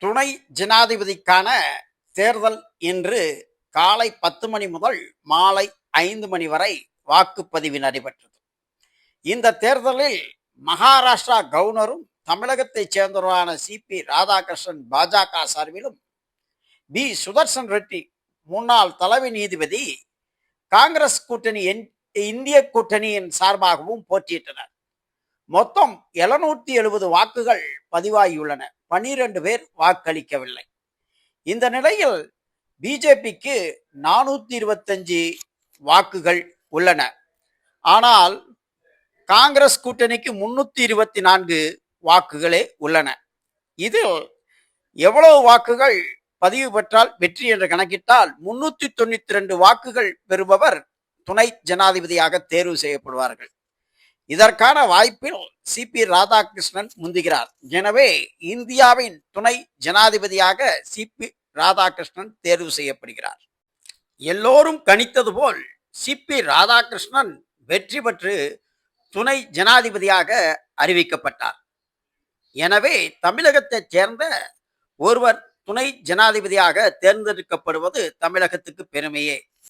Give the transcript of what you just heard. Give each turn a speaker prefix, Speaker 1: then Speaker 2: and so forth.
Speaker 1: துணை ஜனாதிபதிக்கான தேர்தல் இன்று காலை பத்து மணி முதல் மாலை ஐந்து மணி வரை வாக்குப்பதிவு நடைபெற்றது. இந்த தேர்தலில் மகாராஷ்டிரா கவர்னரும் தமிழகத்தைச் சேர்ந்தவரான சிபி ராதாகிருஷ்ணன் பாஜக சார்பிலும் பி சுதர்சன் ரெட்டி முன்னாள் தலைமை நீதிபதி காங்கிரஸ் கூட்டணி என்- இந்திய கூட்டணியின் சார்பாகவும் போட்டியிட்டனர். மொத்தம் எழுநூத்தி எழுபது வாக்குகள் பதிவாகியுள்ளன. பனிரெண்டு பேர் வாக்களிக்கவில்லை. இந்த நிலையில் பிஜேபிக்கு நானூத்தி இருபத்தஞ்சு வாக்குகள் உள்ளன. ஆனால் காங்கிரஸ் கூட்டணிக்கு முன்னூத்தி இருபத்தி நான்கு வாக்குகளே உள்ளன. இதில் எவ்வளவு வாக்குகள் பதிவு பெற்றால் வெற்றி என்று கணக்கிட்டால் முன்னூத்தி தொண்ணூத்தி ரெண்டு வாக்குகள் பெறுபவர் துணை ஜனாதிபதியாக தேர்வு செய்யப்படுவார்கள். இதற்கான வாய்ப்பில் சி பி ராதாகிருஷ்ணன் முந்துகிறார். எனவே இந்தியாவின் துணை ஜனாதிபதியாக சி பி ராதாகிருஷ்ணன் தேர்வு செய்யப்படுகிறார். எல்லோரும் கணித்தது போல் சி பி ராதாகிருஷ்ணன் வெற்றி பெற்று துணை ஜனாதிபதியாக அறிவிக்கப்பட்டார். எனவே தமிழகத்தைச் சேர்ந்த ஒருவர் துணை ஜனாதிபதியாக தேர்ந்தெடுக்கப்படுவது தமிழகத்துக்கு பெருமையே.